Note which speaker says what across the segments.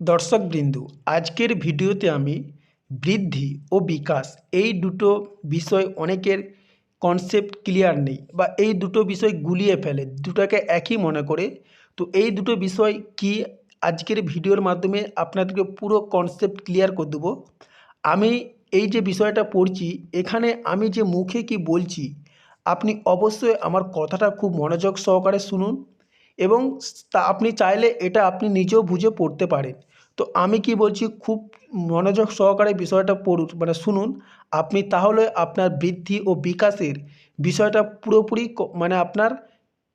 Speaker 1: দর্শকবৃন্দ, আজকের ভিডিওতে আমি বৃদ্ধি ও বিকাশ এই দুটো বিষয় অনেকের কনসেপ্ট ক্লিয়ার নেই বা এই দুটো বিষয় গুলিয়ে ফেলে, দুটোকে একই মনে করে। তো এই দুটো বিষয় কি আজকের ভিডিওর মাধ্যমে আপনাদেরকে পুরো কনসেপ্ট ক্লিয়ার করে দেবো। আমি এই যে বিষয়টা পড়ছি, এখানে আমি যে মুখে কি বলছি, আপনি অবশ্যই আমার কথাটা খুব মনোযোগ সহকারে শুনুন এবং তা আপনি চাইলে এটা আপনি নিজেও বুঝে পড়তে পারেন। তো আমি কি বলছি, খুব মনোযোগ সহকারে বিষয়টা পড়ুন মানে শুনুন। আপনি তাহলে আপনার বৃদ্ধি ও বিকাশের বিষয়টা পুরোপুরি মানে আপনার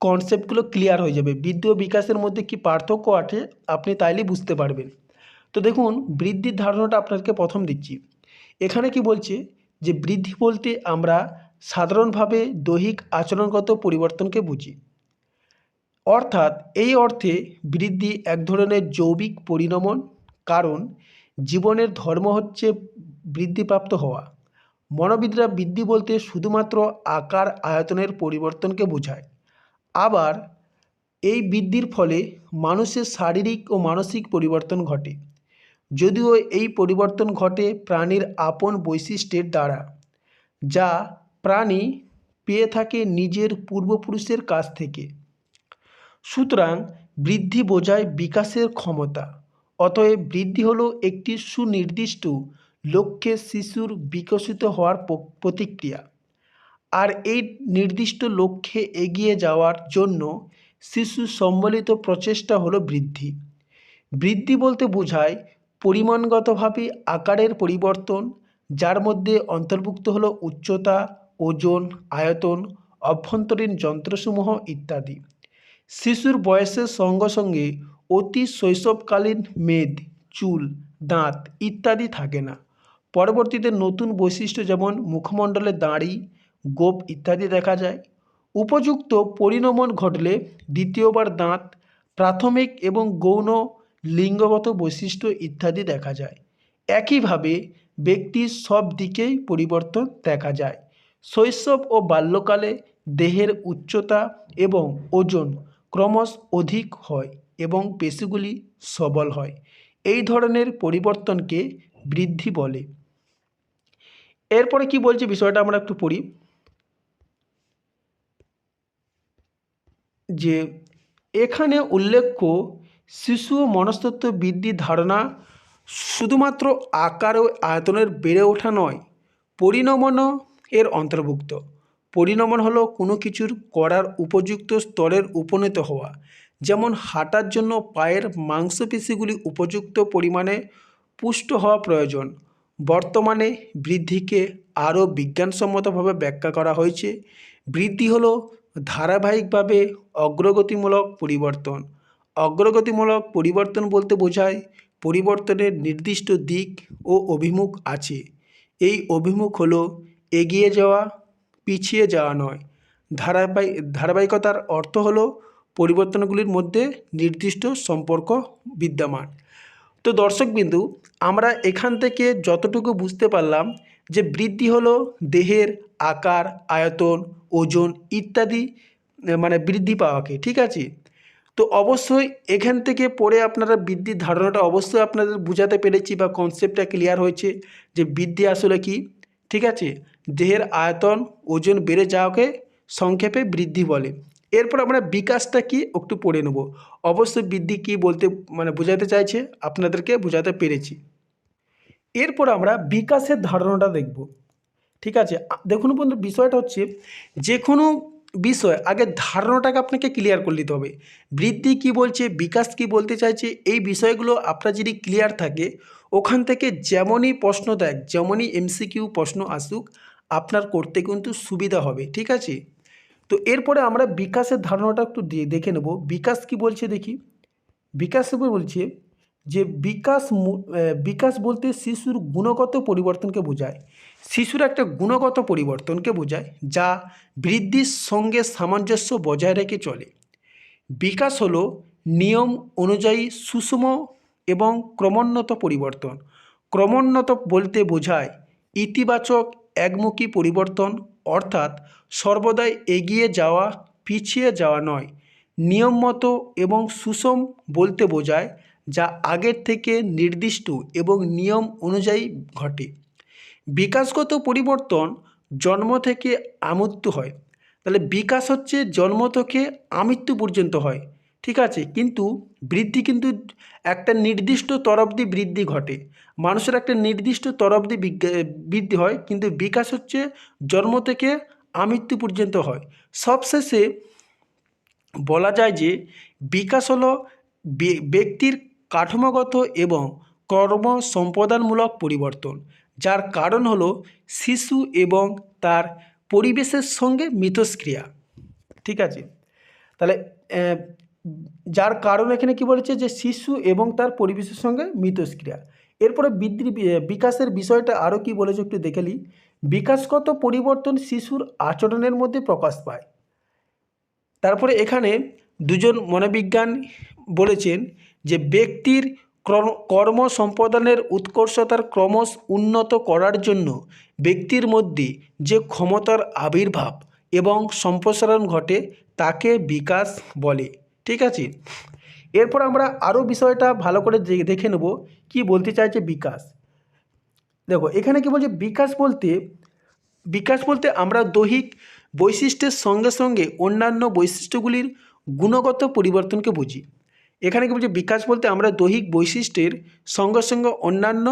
Speaker 1: কনসেপ্টগুলো ক্লিয়ার হয়ে যাবে। বৃদ্ধি ও বিকাশের মধ্যে কি পার্থক্য আছে, আপনি তাইলেই বুঝতে পারবেন। তো দেখুন, বৃদ্ধির ধারণাটা আপনাকে প্রথম দিচ্ছি। এখানে কি বলছে যে, বৃদ্ধি বলতে আমরা সাধারণভাবে দৈহিক আচরণগত পরিবর্তনকে বুঝি। অর্থাৎ এই অর্থে বৃদ্ধি এক ধরনের জৈবিক পরিণমন কারণ জীবনের ধর্ম হচ্ছে বৃদ্ধিপ্রাপ্ত হওয়া। মনোবিদরা বৃদ্ধি বলতে শুধুমাত্র আকার আয়তনের পরিবর্তনকে বোঝায়। আবার এই বৃদ্ধির ফলে মানুষের শারীরিক ও মানসিক পরিবর্তন ঘটে। যদিও এই পরিবর্তন ঘটে প্রাণীর আপন বৈশিষ্ট্যের দ্বারা, যা প্রাণী পেয়ে থাকে নিজের পূর্বপুরুষের কাছ থেকে। সুতরাং বৃদ্ধি বোঝায় বিকাশের ক্ষমতা। অতএব বৃদ্ধি হলো একটি সুনির্দিষ্ট লক্ষ্যে শিশুর বিকশিত হওয়ার প্রতিক্রিয়া। আর এই নির্দিষ্ট লক্ষ্যে এগিয়ে যাওয়ার জন্য শিশু সম্বলিত প্রচেষ্টা হলো বৃদ্ধি। বৃদ্ধি বলতে বোঝায় পরিমাণগতভাবে আকারের পরিবর্তন, যার মধ্যে অন্তর্ভুক্ত হলো উচ্চতা, ওজন, আয়তন, অভ্যন্তরীণ যন্ত্রসমূহ ইত্যাদি। শিশুর বয়সের সঙ্গে সঙ্গে অতি শৈশবকালীন মেদ, চুল, দাঁত ইত্যাদি থাকে না। পরবর্তীতে নতুন বৈশিষ্ট্য যেমন মুখমণ্ডলে দাড়ি, গোপ ইত্যাদি দেখা যায়। উপযুক্ত পরিণমন ঘটলে দ্বিতীয়বার দাঁত, প্রাথমিক এবং গৌণ লিঙ্গগত বৈশিষ্ট্য ইত্যাদি দেখা যায়। একইভাবে ব্যক্তির সব দিকেই পরিবর্তন দেখা যায়। শৈশব ও বাল্যকালে দেহের উচ্চতা এবং ওজন ক্রমশ অধিক হয়। এবং পেশিগুলি সবল হয়। এই ধরনের পরিবর্তনকে বৃদ্ধি বলে। এরপরে কি বলছে বিষয়টা আমরা একটু পড়ি। যে এখানে উল্লেখ্য, শিশু ও মনস্তত্ত্ব বৃদ্ধির ধারণা শুধুমাত্র আকার ও আয়তনের বেড়ে ওঠা নয়, পরিণমনও এর অন্তর্ভুক্ত। পরিণমন হলো কোনো কিছুর করার উপযুক্ত স্তরের উপনীত হওয়া যেমন হাঁটার জন্য পায়ের মাংসপেশিগুলি উপযুক্ত পরিমাণে পুষ্ট হওয়া প্রয়োজন। বর্তমানে বৃদ্ধিকে আরও বিজ্ঞানসম্মতভাবে ব্যাখ্যা করা হয়েছে। বৃদ্ধি হলো ধারাবাহিকভাবে অগ্রগতিমূলক পরিবর্তন। অগ্রগতিমূলক পরিবর্তন বলতে বোঝায় পরিবর্তনের নির্দিষ্ট দিক ও অভিমুখ আছে। এই অভিমুখ হলো এগিয়ে যাওয়া, পিছিয়ে যাওয়া নয়। ধারাবাহিক, ধারাবাহিকতার অর্থ হলো পরিবর্তনগুলির মধ্যে নির্দিষ্ট সম্পর্ক বিদ্যমান। তো দর্শকবিন্দু, আমরা এখান থেকে যতটুকু বুঝতে পারলাম যে বৃদ্ধি হলো দেহের আকার, আয়তন, ওজন ইত্যাদি মানে বৃদ্ধি পাওয়াকে, ঠিক আছে? তো অবশ্যই এখান থেকে পড়ে আপনারা বৃদ্ধির ধারণাটা অবশ্যই আপনাদের বোঝাতে পেরেছি বা কনসেপ্টটা ক্লিয়ার হয়েছে যে বৃদ্ধি আসলে কি, ঠিক আছে? দেহের আয়তন, ওজন বেড়ে যাওয়াকে সংক্ষেপে বৃদ্ধি বলে। এরপর আমরা বিকাশটা কি একটু পড়ে নেব। অবশ্যই বৃদ্ধি কি বলতে মানে বোঝাতে চাইছে, আপনাদেরকে বোঝাতে পেরেছি। এরপর আমরা বিকাশের ধারণাটা দেখব। ঠিক আছে? দেখুন বন্ধু, বিষয়টা হচ্ছে যে কোনো বিষয়, আগে ধারণাটাকে আপনাকে ক্লিয়ার করে নিতে হবে। বৃদ্ধি কি বলছে, বিকাশ কি বলতে চাইছে, এই বিষয়গুলো আপনার যদি ক্লিয়ার থাকে, ওখান থেকে যেমনই প্রশ্ন দেখ, যেমনই এমসিকিউ প্রশ্ন আসুক, আপনার করতে কিন্তু সুবিধা হবে। ঠিক আছে? তো এরপরে আমরা বিকাশের ধারণাটা একটু দেখে নেব। বিকাশ কি বলছে দেখি। বিকাশ বলছে যে বিকাশ বিকাশ বলতে শিশুর গুণগত পরিবর্তনকে বোঝায়। শিশুর একটা গুণগত পরিবর্তনকে বোঝায় যা বৃদ্ধির সঙ্গে সামঞ্জস্য বজায় রেখে চলে। বিকাশ হলো নিয়ম অনুযায়ী সুষম এবং ক্রমোন্নত পরিবর্তন। ক্রমোন্নত বলতে বোঝায় ইতিবাচক একমুখী পরিবর্তন অর্থাৎ সর্বদাই এগিয়ে যাওয়া, পিছিয়ে যাওয়া নয়। নিয়ম মতো এবং সুষম বলতে বোঝায় যা আগের থেকে নির্দিষ্ট এবং নিয়ম অনুযায়ী ঘটে। বিকাশগত পরিবর্তন জন্ম থেকে আমৃত্যু হয়। তাহলে বিকাশ হচ্ছে জন্ম থেকে আমৃত্যু পর্যন্ত হয়। ঠিক আছে, কিন্তু বৃদ্ধি কিন্তু একটা নির্দিষ্ট তরফদি বৃদ্ধি ঘটে। মানুষের একটা নির্দিষ্ট বিজ্ঞা- বৃদ্ধি হয়, কিন্তু বিকাশ হচ্ছে জন্ম থেকে আমৃত্যু পর্যন্ত হয়। সবশেষে বলা যায় যে বিকাশ হলো ব্যক্তির কাঠামোগত এবং কর্ম সম্পাদনমূলক পরিবর্তন, যার কারণ হলো শিশু এবং তার পরিবেশের সঙ্গে মিথস্ক্রিয়া। ঠিক আছে? তাহলে যার কারণ এখানে কি বলেছে যে শিশু এবং তার পরিবেশের সঙ্গে মিথস্ক্রিয়া। এরপরে বৃদ্ধি বিকাশের বিষয়টা আরও কি বলেছে একটু দেখে বিকাশগত পরিবর্তন শিশুর আচরণের মধ্যে প্রকাশ পায়। তারপরে এখানে দুজন মনোবিজ্ঞান বলেছেন যে ব্যক্তির কর্ম সম্পাদনের উৎকর্ষতার ক্রমশ উন্নত করার জন্য ব্যক্তির মধ্যে যে ক্ষমতার আবির্ভাব এবং সম্প্রসারণ ঘটে তাকে বিকাশ বলে। ঠিক আছে? এরপর আমরা আরও বিষয়টা ভালো করে দেখে নেব, কি বলতে চাইছে বিকাশ। দেখো, এখানে কি বলছে, বিকাশ বলতে বিকাশ বলতে আমরা দৈহিক বৈশিষ্ট্যের সঙ্গে সঙ্গে অন্যান্য বৈশিষ্ট্যগুলির গুণগত পরিবর্তনকে বুঝি। এখানে কি বলছে, বিকাশ বলতে আমরা দৈহিক বৈশিষ্ট্যের সঙ্গে সঙ্গে অন্যান্য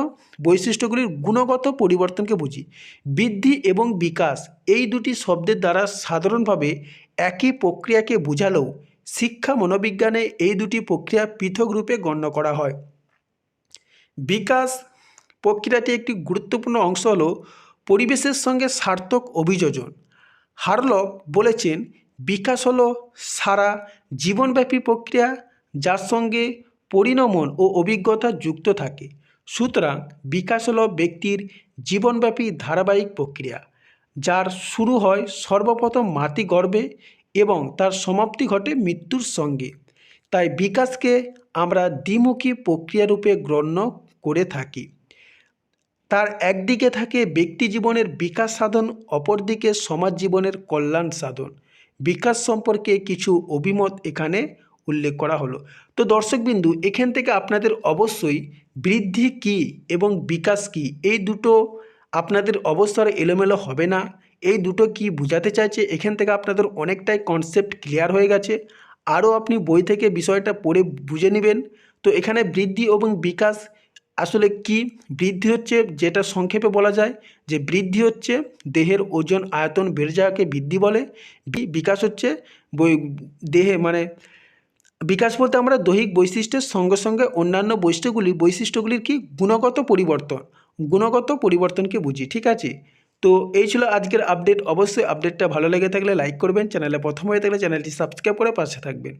Speaker 1: বৈশিষ্ট্যগুলির গুণগত পরিবর্তনকে বুঝি। বৃদ্ধি এবং বিকাশ, এই দুটি শব্দের দ্বারা সাধারণভাবে একই প্রক্রিয়াকে বোঝালেও শিক্ষা মনোবিজ্ঞানে এই দুটি প্রক্রিয়া পৃথক রূপে গণ্য করা হয়। বিকাশ প্রক্রিয়াটি একটি গুরুত্বপূর্ণ অংশ হল পরিবেশের সঙ্গে সার্থক অভিযোজন। হারলক বলেছেন, বিকাশ হলো সারা জীবনব্যাপী প্রক্রিয়া যার সঙ্গে পরিণমন ও অভিজ্ঞতা যুক্ত থাকে। সুতরাং বিকাশ হল ব্যক্তির জীবনব্যাপী ধারাবাহিক প্রক্রিয়া, যার শুরু হয় সর্বপ্রথম মাতৃ গর্ভে এবং তার সমাপ্তি ঘটে মৃত্যুর সঙ্গে। তাই বিকাশকে আমরা দ্বিমুখী প্রক্রিয়ারূপে গণ্য করে থাকি। তার একদিকে থাকে ব্যক্তি জীবনের বিকাশ সাধন, অপরদিকে সমাজ জীবনের কল্যাণ সাধন। বিকাশ সম্পর্কে কিছু অভিমত এখানে উল্লেখ করা হলো। তো দর্শকবিন্দু, এখান থেকে আপনাদের অবশ্যই বৃদ্ধি কি এবং বিকাশ কি, এই দুটো আপনাদের অবসর এলোমেলো হবে না। এই দুটো কি বোঝাতে চাইছে? এখান থেকে আপনাদের অনেকটাই কনসেপ্ট ক্লিয়ার হয়ে গেছে। আরও আপনি বই থেকে বিষয়টা পড়ে বুঝে নেবেন। তো এখানে বৃদ্ধি এবং বিকাশ আসলে কি? বৃদ্ধি হচ্ছে যেটা সংক্ষেপে বলা যায় যে বৃদ্ধি হচ্ছে দেহের ওজন আয়তন বেড়ে যাওয়াকে বৃদ্ধি বলে। বিকাশ হচ্ছে দেহে মানে বিকাশ বলতে আমরা দৈহিক বৈশিষ্ট্যের সঙ্গে সঙ্গে অন্যান্য বৈশিষ্ট্যগুলি বৈশিষ্ট্যগুলির কি? গুণগত পরিবর্তন। গুণগত পরিবর্তনকে বুঝি। ঠিক আছে? তো এই ছিল আজকের আপডেট অবশ্যই আপডেটটা ভালো লেগে থাকলে লাইক করবেন। চ্যানেলে প্রথম হয়ে থাকলে চ্যানেলটি সাবস্ক্রাইব করে পাশে থাকবেন।